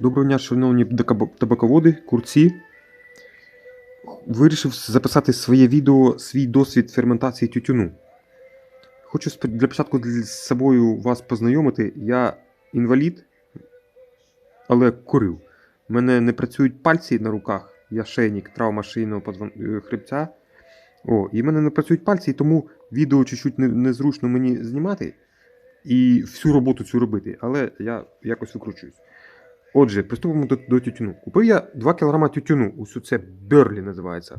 Доброго дня, шановні табаководи, курці. Вирішив записати своє відео, свій досвід ферментації тютюну. Хочу для початку з собою вас познайомити. Я інвалід, але курив. У мене не працюють пальці на руках. Я шейник, травма шийного е, хребця. О, і в мене не працюють пальці, тому відео чуть-чуть незручно мені знімати і всю роботу цю робити. Але я якось викручуюсь. Отже, приступимо до, до тютюну. Купив я 2 кг тютюну. Ось це Берлі називається.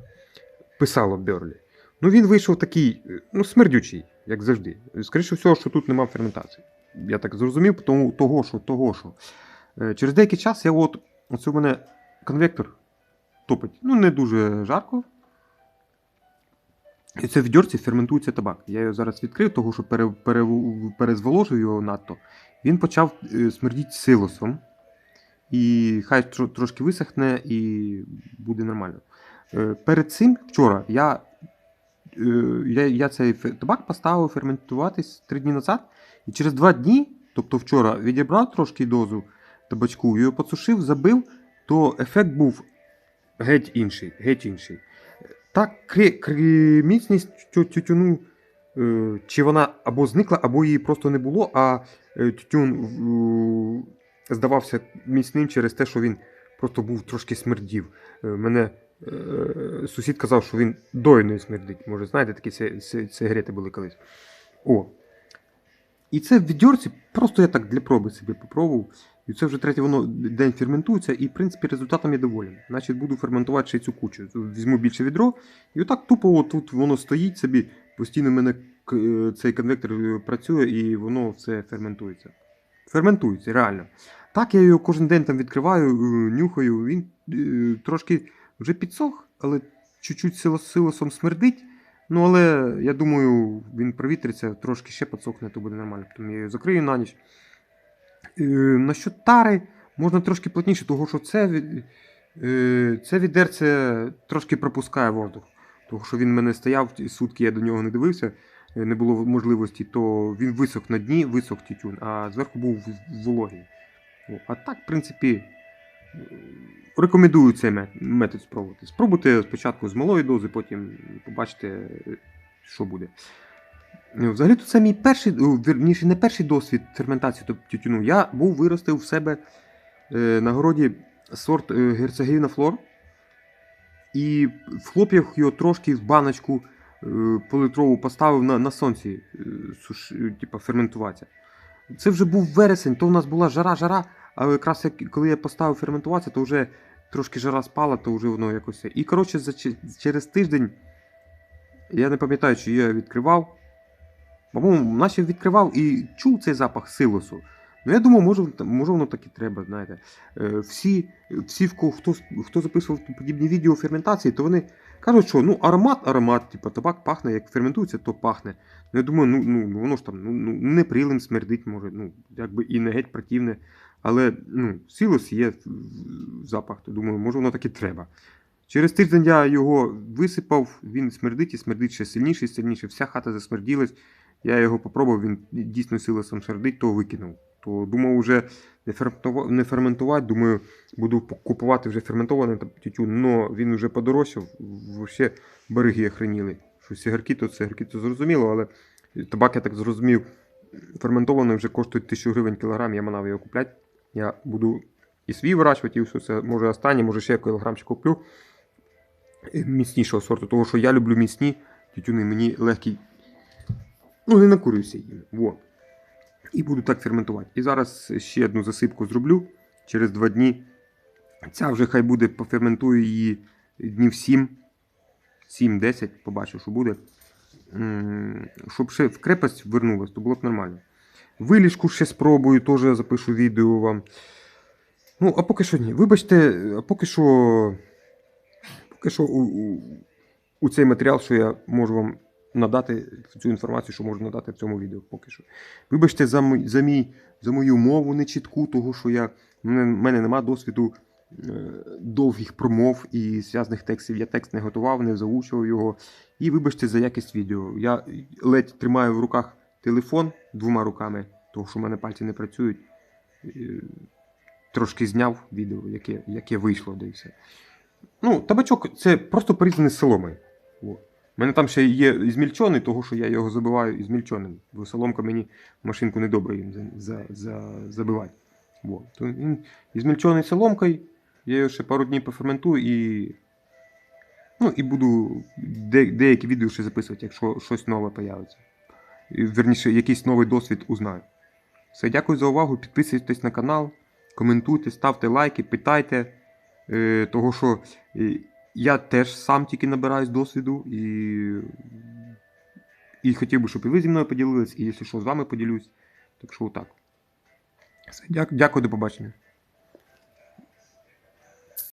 Писало Берлі. Ну він вийшов такий, е, ну, смердючий, як завжди. Скоріше всього, що тут нема ферментації. Я так зрозумів, тому того, що, того, що. Е, Через деякий час я от, оце у мене конвектор топить. Ну, не дуже жарко. І це в дьорці ферментується табак. Я його зараз відкрив, того, що пере, пере, перезволожив його надто. Він почав е, смердіти силосом. І хай тро- трошки висохне і буде нормально. Е, Перед цим вчора я, е, я, я цей табак поставив ферментуватись три дні назад, і через два дні, тобто вчора, відібрав трошки дозу табачку, його посушив, забив, то ефект був геть інший. Геть інший. Так, міцність тютюну, е, чи вона або зникла, або її просто не було, а тютюн здавався міцним через те, що він просто був трошки смердів. Е, Мене е, сусід казав, що він дойною смердить. Може, знаєте, такі сигарети були колись. О. І це в відьорці просто я так для проби собі попробував. І це вже третій воно день ферментується, і в принципі результатом я доволен. Значить, буду ферментувати ще цю кучу. Візьму більше відро, і отак тупо тут воно стоїть собі. Постійно в мене е, цей конвектор е, працює і воно все ферментується. Ферментується, реально. Так, я його кожен день там відкриваю, е, нюхаю. Він е, трошки вже підсох, але чуть-чуть силос- силосом смердить. Ну, але я думаю, він провітриться, трошки ще підсохне, то буде нормально. Тому я його закрию на ніч. Е, насчет тари можна трошки плотніше, тому що це, це відерце трошки пропускає воздух. Тому що він в мене стояв ті сутки, я до нього не дивився, не було можливості, то він висох на дні, висох тютюн, а зверху був вологий. А так, в принципі, е, рекомендую цей метод спробувати. Спробуйте спочатку з малої дози, потім побачите, що буде. Е, Взагалі, то це мій перший, вірніше, не перший досвід ферментації тютюну. Я був виростив в себе е, на городі сорт герцогівна флор. І в хлоп'ях його трошки в баночку политрову поставив на, на сонці суш, типа, ферментуватися. Це вже був вересень, то у нас була жара-жара, але якраз як, коли я поставив ферментуватися, то вже трошки жара спала, то вже воно якось. І коротше, за, через тиждень, я не пам'ятаю, чи я відкривав. По-моєму, наче відкривав і чув цей запах силосу. Ну, я думав, може, може воно так і треба, знаєте. Е, всі, всі хто, хто записував подібні відео ферментації, то вони кажуть, що ну, аромат, аромат, типу, табак пахне, як ферментується, то пахне. Ну, я думаю, ну, ну, ну воно ж там ну, ну, не прилим смердить, може, ну, якби і не геть противне. Але ну, силос є запах, то думаю, може воно так і треба. Через тиждень я його висипав, він смердить і смердить ще сильніше і сильніше. Вся хата засмерділась. Я його попробував, він дійсно силосом смердить, то викинув. То думав вже не ферментувати, думаю, буду купувати вже ферментований тютюн, але він вже подорожчав, ще береги охреніли. Що сигарки, то сигарки, то зрозуміло, але табак, я так зрозумів, ферментований вже коштує 1000 гривень кілограм, я манав його купляти. Я буду і свій вирощувати, і все це, може останнє, може ще кілограмчик куплю е, міцнішого сорту, тому що я люблю міцні тютюни, мені легкий. Ну, не накурюся їм. Во. І буду так ферментувати. І зараз ще одну засипку зроблю через два дні. Ця вже хай буде, поферментую її днів 7, 7-10, побачу, що буде. Щоб ще в крепость вернулась, то було б нормально. Вилішку ще спробую, теж запишу відео вам. Ну, а поки що ні. Вибачте, поки що. Поки що у, у, у цей матеріал, що я можу вам надати, цю інформацію, що можу надати в цьому відео. Поки що. Вибачте за, мій- за, мій, за мою мову нечітку, того, що я, в мене, нема досвіду е, довгих промов і зв'язаних текстів. Я текст не готував, не заучував його. І вибачте за якість відео. Я ледь тримаю в руках телефон двома руками, тому що в мене пальці не працюють. Е, трошки зняв відео, яке, яке вийшло, да і все. Ну, табачок це просто порізаний з соломою. У мене там ще є ізмільчений, того що я його забиваю ізмільченим. Бо соломка мені машинку недобре їм за, за, за, забивати. О. То він ізмільчений соломкою, я його ще пару днів поферментую і. Ну, і буду де, деякі відео ще записувати, якщо щось нове появиться. І, Верніше, якийсь новий досвід узнаю. Все, дякую за увагу. Підписуйтесь на канал, коментуйте, ставте лайки, питайте. Е, того, що е, я теж сам тільки набираюсь досвіду і, і хотів би, щоб і ви зі мною поділились, і якщо що, з вами поділюсь. Так що так. Все, дякую, до побачення.